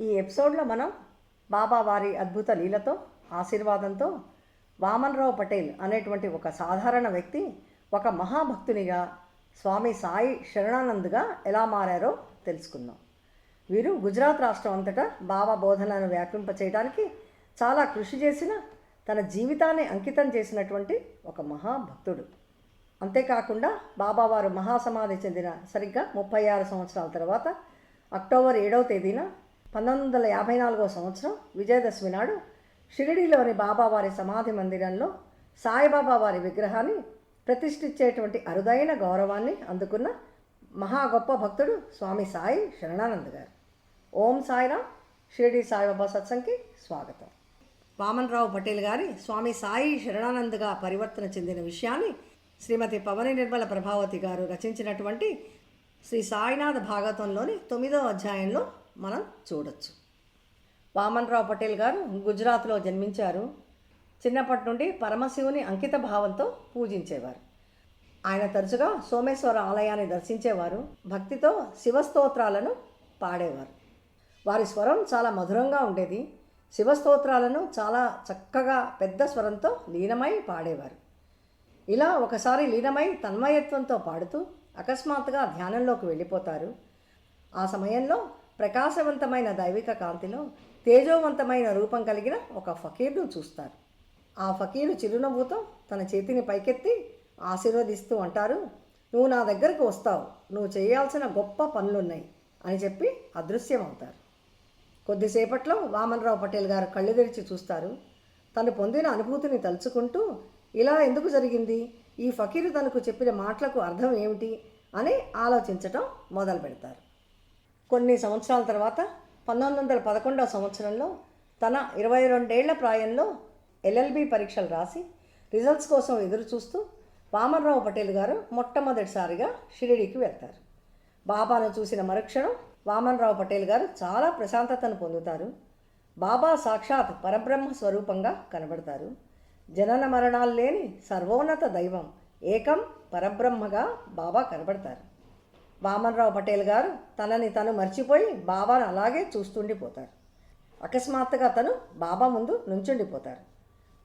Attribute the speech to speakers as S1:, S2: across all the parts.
S1: ఈ ఎపిసోడ్లో మనం బాబా వారి అద్భుత లీలతో ఆశీర్వాదంతో వామన్రావు పటేల్ అనేటువంటి ఒక సాధారణ వ్యక్తి ఒక మహాభక్తునిగా స్వామి సాయి శరణానంద్గా ఎలా మారారో తెలుసుకుందాం. వీరు గుజరాత్ రాష్ట్రం అంతటా బాబా బోధనను వ్యాపింప చేయడానికి చాలా కృషి చేసిన తన జీవితాన్ని అంకితం చేసినటువంటి ఒక మహాభక్తుడు. అంతేకాకుండా బాబావారు మహాసమాధి చెందిన సరిగ్గా ముప్పై ఆరు సంవత్సరాల తర్వాత అక్టోబర్ ఏడవ తేదీన పంతొమ్మిది వందల యాభై నాలుగో సంవత్సరం విజయదశమి నాడు షిరిడీలోని బాబావారి సమాధి మందిరంలో సాయిబాబా వారి విగ్రహాన్ని ప్రతిష్ఠించేటువంటి అరుదైన గౌరవాన్ని అందుకున్న మహా గొప్ప భక్తుడు స్వామి సాయి శరణానంద్ గారు. ఓం సాయిరామ్ షిరిడి సాయిబాబా సత్సంగ్కి స్వాగతం. వామన్రావు పటేల్ గారి స్వామి సాయి శరణానంద్గా పరివర్తన చెందిన విషయాన్ని శ్రీమతి పవని నిర్మల ప్రభావతి గారు రచించినటువంటి శ్రీ సాయినాథ భాగవతంలోని తొమ్మిదో అధ్యాయంలో మనం చూడొచ్చు. వామన్రావు పటేల్ గారు గుజరాత్లో జన్మించారు. చిన్నప్పటి నుండి పరమశివుని అంకిత భావంతో పూజించేవారు. ఆయన తరచుగా సోమేశ్వర ఆలయాన్ని దర్శించేవారు. భక్తితో శివస్తోత్రాలను పాడేవారు. వారి స్వరం చాలా మధురంగా ఉండేది. శివస్తోత్రాలను చాలా చక్కగా పెద్ద స్వరంతో లీనమై పాడేవారు. ఇలా ఒకసారి లీనమై తన్మయత్వంతో పాడుతూ అకస్మాత్తుగా ధ్యానంలోకి వెళ్ళిపోతారు. ఆ సమయంలో ప్రకాశవంతమైన దైవిక కాంతిలో తేజోవంతమైన రూపం కలిగిన ఒక ఫకీర్ను చూస్తారు. ఆ ఫకీరు చిరునవ్వుతో తన చేతిని పైకెత్తి ఆశీర్వదిస్తూ అంటారు నువ్వు నా దగ్గరకు వస్తావు. నువ్వు చేయాల్సిన గొప్ప పనులున్నాయి అని చెప్పి అదృశ్యమవుతారు. కొద్దిసేపట్లో వామన్రావు పటేల్ గారు కళ్ళు తెరిచి చూస్తారు. తను పొందిన అనుభూతిని తలుచుకుంటూ ఇలా ఎందుకు జరిగింది? ఈ ఫకీరు తనకు చెప్పిన మాటలకు అర్థం ఏమిటి? అని ఆలోచించటం మొదలు పెడతారు కొన్ని సంవత్సరాల తర్వాత పంతొమ్మిది వందల పదకొండవ సంవత్సరంలో తన ఇరవై రెండేళ్ళ ప్రాయంలో ఎల్ఎల్బి పరీక్షలు రాసి రిజల్ట్స్ కోసం ఎదురు చూస్తూ వామన్రావు పటేల్ గారు మొట్టమొదటిసారిగా షిరిడీకి వెళ్తారు. బాబాను చూసిన మరుక్షణం వామన్రావు పటేల్ గారు చాలా ప్రశాంతతను పొందుతారు. బాబా సాక్షాత్ పరబ్రహ్మ స్వరూపంగా కనబడతారు. జనన మరణాలు లేని సర్వోన్నత దైవం ఏకం పరబ్రహ్మగా బాబా కనబడతారు. వామన్రావు పటేల్ గారు తనని తను మర్చిపోయి బాబాను అలాగే చూస్తుండిపోతారు అకస్మాత్తుగా తను బాబా ముందు నుంచుండిపోతారు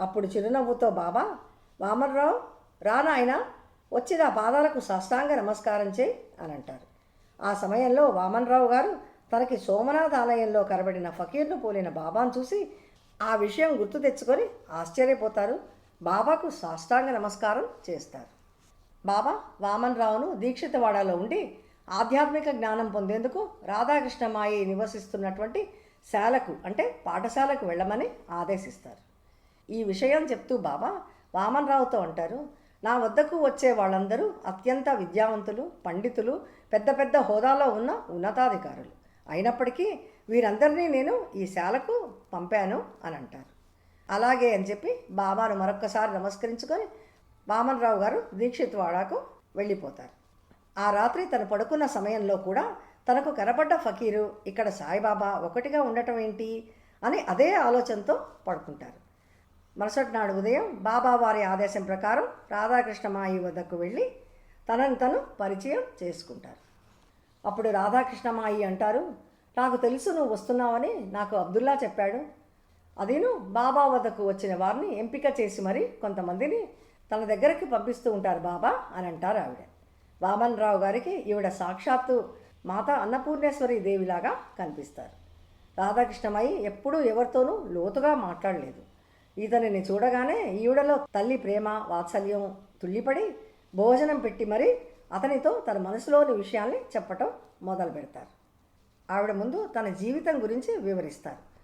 S1: అప్పుడు చిరునవ్వుతో బాబా వామన్రావు రా నాయన వచ్చి నా పాదాలకు సాష్టాంగ నమస్కారం చేయి అని అంటారు. ఆ సమయంలో వామన్రావు గారు తనకి సోమనాథ ఆలయంలో కనబడిన ఫకీర్ను పోలిన బాబాను చూసి ఆ విషయం గుర్తు తెచ్చుకొని ఆశ్చర్యపోతారు. బాబాకు సాష్టాంగ నమస్కారం చేస్తారు. బాబా వామన్ రావును దీక్షితవాడలో ఉండి ఆధ్యాత్మిక జ్ఞానం పొందేందుకు రాధాకృష్ణమాయి నివసిస్తున్నటువంటి శాలకు అంటే పాఠశాలకు వెళ్ళమని ఆదేశిస్తారు. ఈ విషయం చెప్తూ బాబా వామన్ రావుతో అంటారు నా వద్దకు వచ్చే వాళ్ళందరూ అత్యంత విద్యావంతులు పండితులు పెద్ద పెద్ద హోదాలో ఉన్న ఉన్నతాధికారులు. అయినప్పటికీ వీరందరినీ నేను ఈ శాలకు పంపాను అని అంటారు. అలాగే అని చెప్పి బాబాను మరొక్కసారి నమస్కరించుకొని వామనరావు గారు దీక్షిత్ వాడాకు వెళ్ళిపోతారు. ఆ రాత్రి తను పడుకున్న సమయంలో కూడా తనకు కనపడ్డ ఫకీరు ఇక్కడ సాయిబాబా ఒకటిగా ఉండటం ఏంటి? అని అదే ఆలోచనతో పడుకుంటారు. మరుసటి నాడు ఉదయం బాబా వారి ఆదేశం ప్రకారం రాధాకృష్ణమాయి వద్దకు వెళ్ళి తనని తను పరిచయం చేసుకుంటారు. అప్పుడు రాధాకృష్ణమాయి అంటారు నాకు తెలుసు నువ్వు వస్తున్నావని నాకు అబ్దుల్లా చెప్పాడు. అదిను బాబా వద్దకు వచ్చిన వారిని ఎంపిక చేసి మరి కొంతమందిని తన దగ్గరికి పంపిస్తూ ఉంటారు బాబా అని అంటారు ఆవిడ. వామన్ రావు గారికి ఈవిడ సాక్షాత్తు మాత అన్నపూర్ణేశ్వరి దేవిలాగా కనిపిస్తారు. రాధాకృష్ణమై ఎప్పుడూ ఎవరితోనూ లోతుగా మాట్లాడలేదు. ఇతనిని చూడగానే ఈవిడలో తల్లి ప్రేమ వాత్సల్యం తుల్లిపడి భోజనం పెట్టి మరీ అతనితో తన మనసులోని విషయాల్ని చెప్పటం మొదలు పెడతారు. ఆవిడ ముందు తన జీవితం గురించి వివరిస్తారు.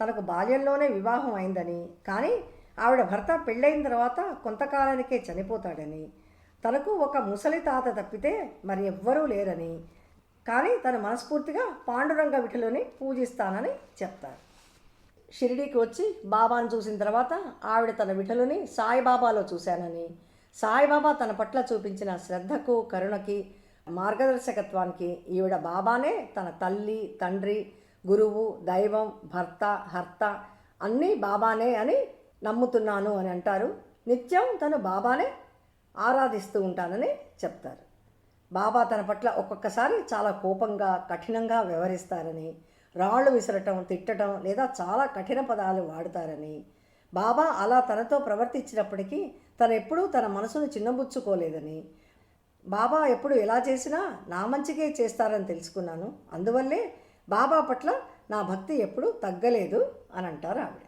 S1: తనకు బాల్యంలోనే వివాహం అయిందని కానీ ఆవిడ భర్త పెళ్ళైన తర్వాత కొంతకాలానికే చనిపోతాడని తనకు ఒక ముసలి తాత తప్పితే మరి ఎవ్వరూ లేరని కానీ తను మనస్ఫూర్తిగా పాండురంగ విఠలుని పూజిస్తానని చెప్తారు. షిరిడీకి వచ్చి బాబాను చూసిన తర్వాత ఆవిడ తన విఠలుని సాయిబాబాలో చూశానని సాయిబాబా తన పట్ల చూపించిన శ్రద్ధకు కరుణకి మార్గదర్శకత్వానికి ఈవిడ బాబానే తన తల్లి తండ్రి గురువు దైవం భర్త హర్త అన్నీ బాబానే అని నమ్ముతున్నాను అని అంటారు. నిత్యం తను బాబానే ఆరాధిస్తూ ఉంటానని చెప్తారు. బాబా తన పట్ల ఒక్కొక్కసారి చాలా కోపంగా కఠినంగా వ్యవహరిస్తారని రాళ్ళు విసరటం తిట్టడం లేదా చాలా కఠిన పదాలు వాడతారని బాబా అలా తనతో ప్రవర్తించినప్పటికీ తను ఎప్పుడూ తన మనసును చిన్నబుచ్చుకోలేదని బాబా ఎప్పుడు ఎలా చేసినా నా మంచికే చేస్తారని తెలుసుకున్నాను. అందువల్లే బాబా పట్ల నా భక్తి ఎప్పుడూ తగ్గలేదు అని అంటారు ఆవిడ.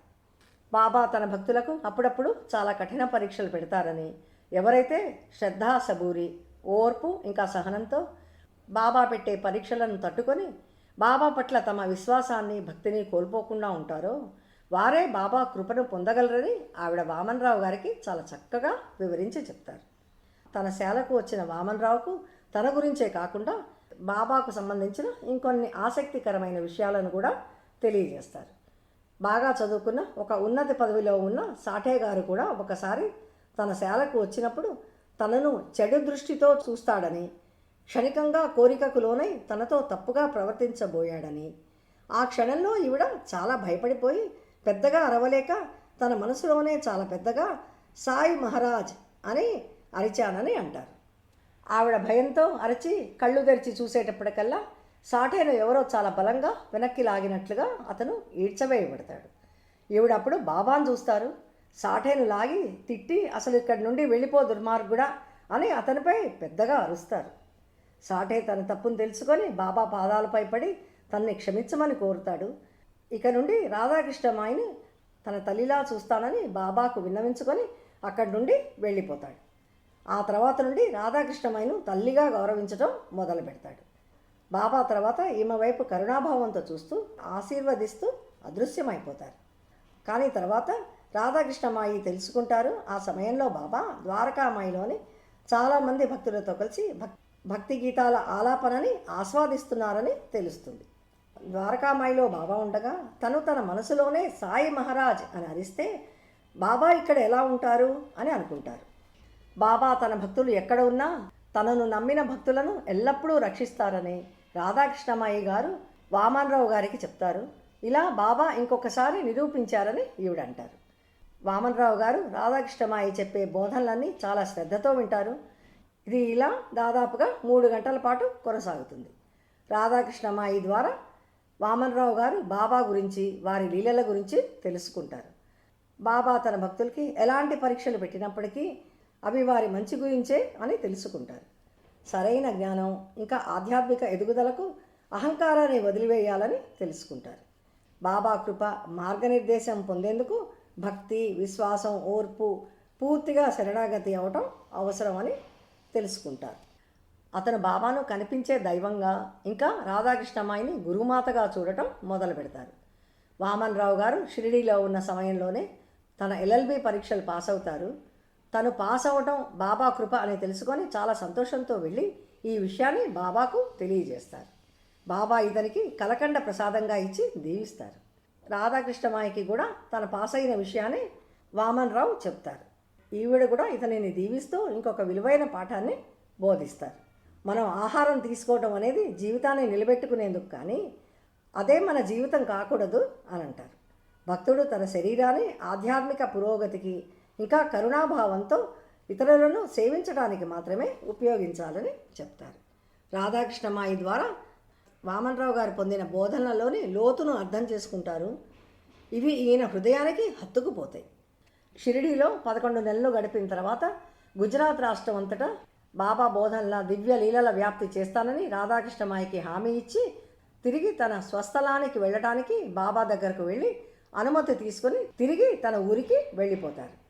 S1: బాబా తన భక్తులకు అప్పుడప్పుడు చాలా కఠిన పరీక్షలు పెడతారని. ఎవరైతే శ్రద్ధ సబూరి ఓర్పు ఇంకా సహనంతో బాబా పెట్టే పరీక్షలను తట్టుకొని బాబా పట్ల తమ విశ్వాసాన్ని భక్తిని కోల్పోకుండా ఉంటారో వారే బాబా కృపను పొందగలరని ఆవిడ వామన్రావు గారికి చాలా చక్కగా వివరించి చెప్తారు. తన శాలకు వచ్చిన వామన్రావుకు తన గురించే కాకుండా బాబాకు సంబంధించిన ఇంకొన్ని ఆసక్తికరమైన విషయాలను కూడా తెలియజేస్తారు. బాగా చదువుకున్న ఒక ఉన్నత పదవిలో ఉన్న సాఠే గారు కూడా ఒకసారి తన శాలకు వచ్చినప్పుడు తనను చెడు దృష్టితో చూస్తాడని క్షణికంగా కోరికకు లోనై తనతో తప్పుగా ప్రవర్తించబోయాడని. ఆ క్షణంలో ఈవిడ చాలా భయపడిపోయి పెద్దగా అరవలేక తన మనసులోనే చాలా పెద్దగా సాయి మహారాజ్ అని అరిచానని అంటారు. ఆవిడ భయంతో అరచి కళ్ళు తెరిచి చూసేటప్పటికల్లా సాటేను ఎవరో చాలా బలంగా వెనక్కి లాగినట్లుగా అతను ఈడ్చవేయబడతాడు ఈవిడప్పుడు బాబాను చూస్తారు. సాటేను లాగి తిట్టి అసలు ఇక్కడి నుండి వెళ్ళిపో దుర్మార్గుడా అని అతనిపై పెద్దగా అరుస్తారు. సాటే తన తప్పును తెలుసుకొని బాబా పాదాలపై పడి తనని క్షమించమని కోరుతాడు. ఇక నుండి రాధాకృష్ణమాయిని తన తల్లిలా చూస్తానని బాబాకు విన్నవించుకొని అక్కడి నుండి వెళ్ళిపోతాడు. ఆ తర్వాత నుండి రాధాకృష్ణమాయను తల్లిగా గౌరవించడం మొదలు పెడతాడు బాబా తర్వాత ఈమె వైపు కరుణాభావంతో చూస్తూ ఆశీర్వదిస్తూ అదృశ్యమైపోతారు. కానీ తర్వాత రాధాకృష్ణమాయి తెలుసుకుంటారు. ఆ సమయంలో బాబా ద్వారకామాయిలోని చాలామంది భక్తులతో కలిసి భక్ భక్తి గీతాల ఆలాపనని ఆస్వాదిస్తున్నారని తెలుస్తుంది. ద్వారకామాయిలో బాబా ఉండగా తను తన మనసులోనే సాయి మహారాజ్ అని అరిస్తే బాబా ఇక్కడ ఎలా ఉంటారు? అని అనుకుంటారు. బాబా తన భక్తులు ఎక్కడ ఉన్నా తనను నమ్మిన భక్తులను ఎల్లప్పుడూ రక్షిస్తారని రాధాకృష్ణమాయి గారు వామన్రావు గారికి చెప్తారు. ఇలా బాబా ఇంకొకసారి నిరూపించారని ఈవిడంటారు. వామనరావు గారు రాధాకృష్ణమాయి చెప్పే బోధనలన్నీ చాలా శ్రద్ధతో వింటారు. ఇది ఇలా దాదాపుగా మూడు గంటల పాటు కొనసాగుతుంది. రాధాకృష్ణమాయి ద్వారా వామన్రావు గారు బాబా గురించి వారి లీలల గురించి తెలుసుకుంటారు. బాబా తన భక్తులకి ఎలాంటి పరీక్షలు పెట్టినప్పటికీ అవి వారి మంచి గురించే అని తెలుసుకుంటారు. సరైన జ్ఞానం ఇంకా ఆధ్యాత్మిక ఎదుగుదలకు అహంకారాన్ని వదిలివేయాలని తెలుసుకుంటారు. బాబా కృప మార్గనిర్దేశం పొందేందుకు భక్తి విశ్వాసం ఓర్పు పూర్తిగా శరణాగతి అవటం అవసరమని తెలుసుకుంటారు. అతను బాబాను కనిపించే దైవంగా ఇంకా రాధాకృష్ణమాయిని గురుమాతగా చూడటం మొదలు పెడతారు. వామన్ రావు గారు షిరిడీలో ఉన్న సమయంలోనే తన ఎల్ఎల్బి పరీక్షలు పాస్ అవుతారు తను పాస్ అవ్వటం బాబా కృప అని తెలుసుకొని చాలా సంతోషంతో వెళ్ళి ఈ విషయాన్ని బాబాకు తెలియజేస్తారు. బాబా ఇతనికి కలకండ ప్రసాదంగా ఇచ్చి దీవిస్తారు. రాధాకృష్ణమాయకి కూడా తన పాస్ అయిన విషయాన్ని వామన్ రావు చెప్తారు. ఈవిడ కూడా ఇతనిని దీవిస్తూ ఇంకొక విలువైన పాఠాన్ని బోధిస్తారు. మనం ఆహారం తీసుకోవడం అనేది జీవితాన్ని నిలబెట్టుకునేందుకు కానీ అదే మన జీవితం కాకూడదు అని అంటారు. భక్తుడు తన శరీరాన్ని ఆధ్యాత్మిక పురోగతికి ఇంకా కరుణాభావంతో ఇతరులను సేవించడానికి మాత్రమే ఉపయోగించాలని చెప్తారు. రాధాకృష్ణమాయి ద్వారా వామన్రావు గారు పొందిన బోధనలోని లోతును అర్థం చేసుకుంటారు. ఇవి ఈయన హృదయానికి హత్తుకుపోతాయి. షిరిడీలో పదకొండు నెలలు గడిపిన తర్వాత గుజరాత్ రాష్ట్రం అంతటా బాబా బోధనల దివ్య లీలల వ్యాప్తి చేస్తానని రాధాకృష్ణమాయికి హామీ ఇచ్చి తిరిగి తన స్వస్థలానికి వెళ్ళడానికి బాబా దగ్గరకు వెళ్ళి అనుమతి తీసుకొని తిరిగి తన ఊరికి వెళ్ళిపోతారు.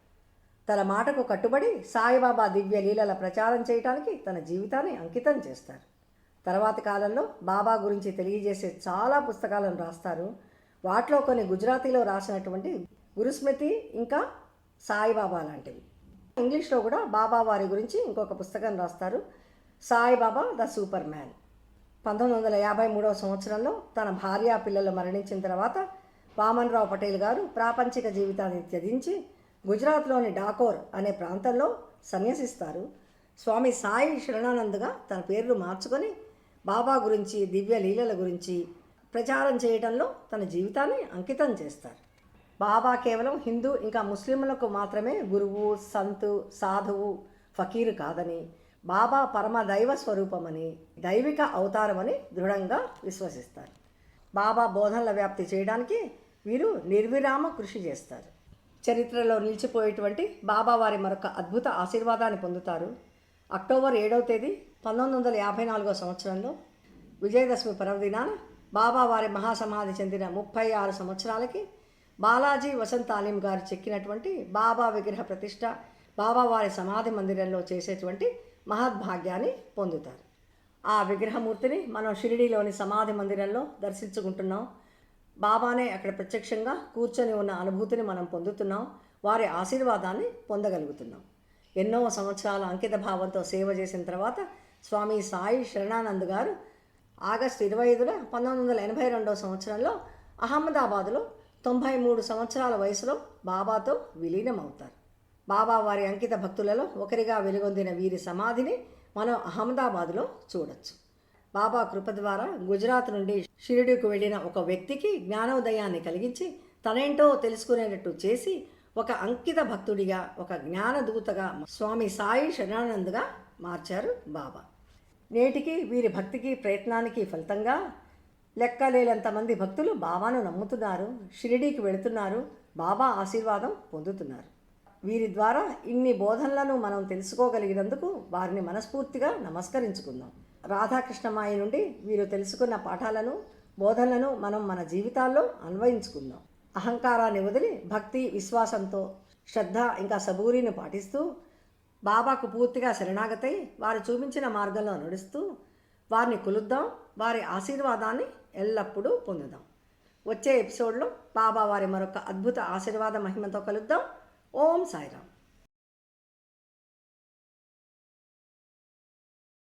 S1: తన మాటకు కట్టుబడి సాయిబాబా దివ్య లీలల ప్రచారం చేయటానికి తన జీవితాన్ని అంకితం చేస్తారు. తర్వాతి కాలంలో బాబా గురించి తెలియజేసే చాలా పుస్తకాలను రాస్తారు. వాటిలో కొన్ని గుజరాతీలో రాసినటువంటి గురుస్మృతి ఇంకా సాయిబాబా లాంటివి. ఇంగ్లీష్లో కూడా బాబా వారి గురించి ఇంకొక పుస్తకం రాస్తారు. Saibaba the superman. పంతొమ్మిది వందల యాభై మూడవ సంవత్సరంలో తన భార్య పిల్లలు మరణించిన తర్వాత వామన్ రావు పటేల్ గారు ప్రాపంచిక జీవితాన్ని త్యజించి గుజరాత్లోని డాకోర్ అనే ప్రాంతంలో సన్యసిస్తారు. స్వామి సాయి శరణానంద్గా తన పేర్లు మార్చుకొని బాబా గురించి దివ్య లీలల గురించి ప్రచారం చేయడంలో తన జీవితాన్ని అంకితం చేస్తారు. బాబా కేవలం హిందూ ఇంకా ముస్లింలకు మాత్రమే గురువు సంతు సాధువు ఫకీరు కాదని బాబా పరమ దైవ స్వరూపమని దైవిక అవతారమని దృఢంగా విశ్వసిస్తారు. బాబా బోధనల వ్యాప్తి చేయడానికి వీరు నిర్విరామ కృషి చేస్తారు. చరిత్రలో నిలిచిపోయేటువంటి బాబావారి మరొక అద్భుత ఆశీర్వాదాన్ని పొందుతారు. అక్టోబర్ ఏడవ తేదీ పంతొమ్మిది వందల యాభై నాలుగో సంవత్సరంలో విజయదశమి పర్వదినాన బాబావారి మహాసమాధి చెందిన ముప్పై ఆరు సంవత్సరాలకి బాలాజీ వసంత్ అలీం గారు చెక్కినటువంటి బాబా విగ్రహ ప్రతిష్ట బాబావారి సమాధి మందిరంలో చేసేటువంటి మహద్భాగ్యాన్ని పొందుతారు. ఆ విగ్రహమూర్తిని మనం షిరిడీలోని సమాధి మందిరంలో దర్శించుకుంటున్నాం. బాబానే అక్కడ ప్రత్యక్షంగా కూర్చొని ఉన్న అనుభూతిని మనం పొందుతున్నాం. వారి ఆశీర్వాదాన్ని పొందగలుగుతున్నాం. ఎన్నో సంవత్సరాల అంకిత భావంతో సేవ చేసిన తర్వాత స్వామి సాయి శరణానంద్ గారు ఆగస్టు ఇరవై ఐదున పంతొమ్మిది వందల ఎనభై రెండవ సంవత్సరంలో అహ్మదాబాదులో తొంభై మూడు సంవత్సరాల వయసులో బాబాతో విలీనమవుతారు. బాబా వారి అంకిత భక్తులలో ఒకరిగా వెలుగొందిన వీరి సమాధిని మనం అహ్మదాబాద్లో చూడొచ్చు. బాబా కృప ద్వారా గుజరాత్ నుండి షిరిడీకి వెళ్ళిన ఒక వ్యక్తికి జ్ఞానోదయాన్ని కలిగించి తనేంటో తెలుసుకునేటట్టు చేసి ఒక అంకిత భక్తుడిగా ఒక జ్ఞానదూతగా స్వామి సాయి శరణానంద్గా మార్చారు బాబా. నేటికి వీరి భక్తికి ప్రయత్నానికి ఫలితంగా లెక్కలేనంతమంది భక్తులు బాబాను నమ్ముతున్నారు షిరిడీకి వెళుతున్నారు బాబా ఆశీర్వాదం పొందుతున్నారు. వీరి ద్వారా ఇన్ని బోధనలను మనం తెలుసుకోగలిగినందుకు వారిని మనస్ఫూర్తిగా నమస్కరించుకుందాం. రాధాకృష్ణమాయ నుండి వీరు తెలుసుకున్న పాఠాలను బోధనలను మనం మన జీవితాల్లో అన్వయించుకుందాం. అహంకారాన్ని వదిలి భక్తి విశ్వాసంతో శ్రద్ధ ఇంకా సబూరిని పాటిస్తూ బాబాకు పూర్తిగా శరణాగతై వారు చూపించిన మార్గంలో నడుస్తూ వారిని కొలుద్దాం వారి ఆశీర్వాదాన్ని ఎల్లప్పుడూ పొందుదాం. వచ్చే ఎపిసోడ్లో బాబా వారి మరొక అద్భుత ఆశీర్వాద మహిమతో కలుద్దాం. ఓం సాయిరామ్.